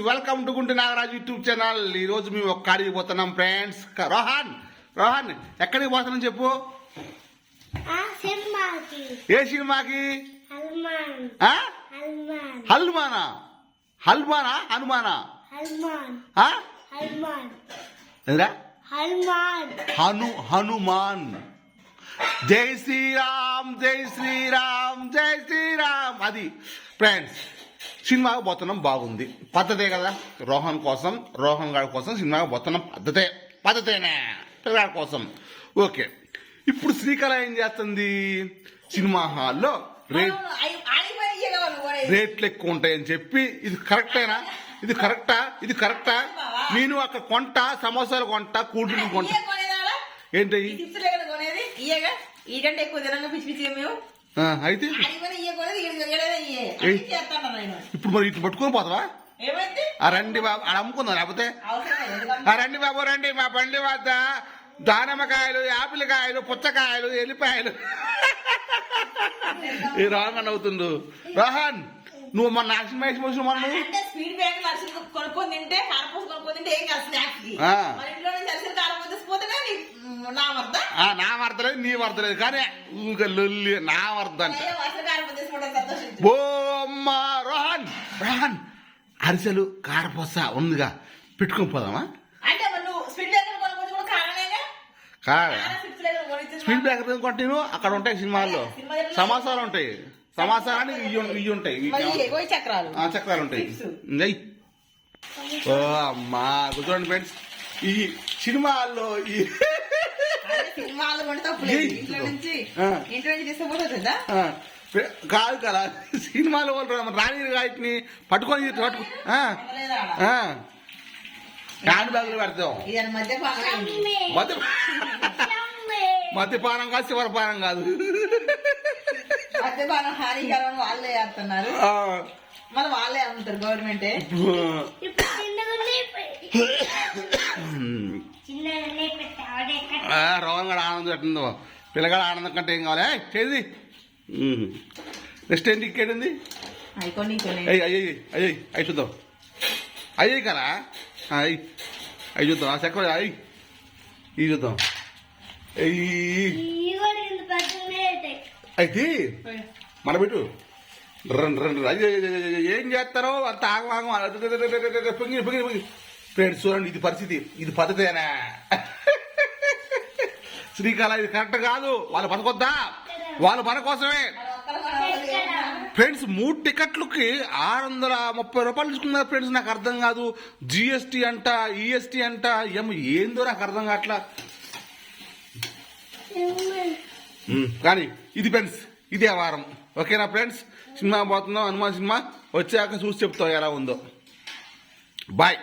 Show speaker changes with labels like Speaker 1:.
Speaker 1: Welcome to Guntu Nagaraju YouTube channel. ఈ రోజు మేము ఒక కాడికి పోతున్నాం ఫ్రెండ్స్. రోహన్ రోహన్ ఎక్కడికి పోతున్నాం చెప్పు. ఏ సినిమాకి?
Speaker 2: హనుమాన్.
Speaker 1: ఆ?
Speaker 2: హనుమాన్.
Speaker 1: హల్మానా హల్మానా హనుమాన్. హను హనుమాన్. జై శ్రీరామ్ జై శ్రీరామ్ జై శ్రీరామ్. అది ఫ్రెండ్స్. సినిమాకి పోతున్నాం బాగుంది. పద్ధతే కదా? రోహన్ కోసం రోహన్ గారి కోసం సినిమాకి పోతున్నాం పద్ధతే. పద్ధతేనే. పిల్లగాడి కోసం. ఓకే. ఇప్పుడు శ్రీకళ ఏం చేస్తుంది? సినిమా హాల్లో రేట్ రేట్లు ఎక్కువ ఉంటాయని చెప్పి ఇది కరెక్టేనా? ఇది కరెక్టా? ఇది కరెక్టా? నేను అక్కడ కొంట సమోసాలు కొంట కూల్ డ్రింక్ కొంట. ఏంటి? అయితే ఇప్పుడు మరి ఇట్లా పట్టుకొని పోతావా? ఆ రండి బాబు ఆడ అమ్ముకుందాం లేకపోతే? ఆ రండి బాబు రండి మా బండి వద్ద. దానిమ్మకాయలు యాపిల్ కాయలు పుచ్చకాయలు ఎల్లిపాయలు. ఈ రోహన్ అవుతుండు. రోహన్ నువ్వు మన నాశనం వేసి మోసిన మనం
Speaker 3: అంటే స్పీడ్ బ్రేక్ అరిసెలు కొనుక్కొని తింటే కారపూస కొనుక్కొని తింటే ఏం కాదు స్నాక్స్కి
Speaker 1: ఆ.
Speaker 3: మన ఇంట్లో నుంచి అరిసెలు కారపూస పోతేనే నీ-
Speaker 1: వరదలేదు నీ వరదలేదు కానీ ఊరికే లొల్లి నా వరద ఓ అమ్మా రోహన్ రోహన్. అరిసెలు కారపూస ఉందిగా. పెట్టుకొని పోదామా?
Speaker 3: స్పీడ్
Speaker 1: కాదా బ్రేకర్ కొంటాను అక్కడ ఉంటాయి సినిమాల్లో. సమాసాలు ఉంటాయి. సమాసారానికి ఇవి ఉంటాయి
Speaker 3: చక్రాలు.
Speaker 1: ఆ, చక్రాలు ఉంటాయి. ఓ అమ్మా కూర్చోండి ఫ్రెండ్స్ ఈ సినిమాల్లో ఈ
Speaker 3: తప్పులేదు.
Speaker 1: ఏయ్.
Speaker 3: ఇంట్లో నుంచి. ఇంట్లో నుంచి తీసుకుపోతుందా
Speaker 1: కాదు కదా సినిమాలో వాళ్ళు రాణి గాయత్ని పట్టుకొని పట్టుకు. హ్యాండ్ బ్యాగ్లో పెడతాం. మద్యపానం కాదు శివరపానం కాదు.
Speaker 3: మధ్య భాగం హానికరం వాళ్ళే మరి వాళ్ళే అమ్ముతారు గవర్నమెంటే
Speaker 2: ఇప్పుడు చిన్నగానే చిన్నగానే పెట్టాడే
Speaker 1: ఆ, రోగం కూడా ఆనందం పెట్టిందో పిల్లగాడ ఆనందం కంటే ఏం కావాలి ఏయ్, చేది నెక్స్ట్ ఏంటి ఇంకేంటి
Speaker 3: అవి కొన్ని కొన్ని
Speaker 1: అయ్యి అయ్యి అయ్యి అయ్యి చూద్దాం అయ్యి కదా అయ్యి అయ్యి చూద్దాం ఆ చక్ర అయ్యి ఇవి చూద్దాం అయితే మన పెట్టు రన్ రన్ రన్. అయ్యో, అయ్యో, అయ్యో, అయ్యో, ఏం చేస్తారో అంత ఆగమాగం పొంగి పొంగి పొంగి ఫ్రెండ్స్ చూడండి ఇది పరిస్థితి ఇది పద్ధతేనా శ్రీకాళ ఇది కరెక్ట్ కాదు. వాళ్ళు పనికొద్దా? వాళ్ళు మన కోసమే. ఫ్రెండ్స్ మూడు టికెట్లకి ఆరు వందల ముప్పై రూపాయలు తీసుకున్నారు ఫ్రెండ్స్ నాకు అర్థం కాదు. జిఎస్టీ అంట ఈఎస్టీ అంట ఏమో ఏందో నాకు అర్థం కావట్లా. కానీ ఇది ఫ్రెండ్స్ ఇదే వారం. ఓకేనా ఫ్రెండ్స్? సినిమా పోతున్నాం హనుమాన్ సినిమా వచ్చాక చూసి చెప్తాం ఎలా ఉందో. బాయ్.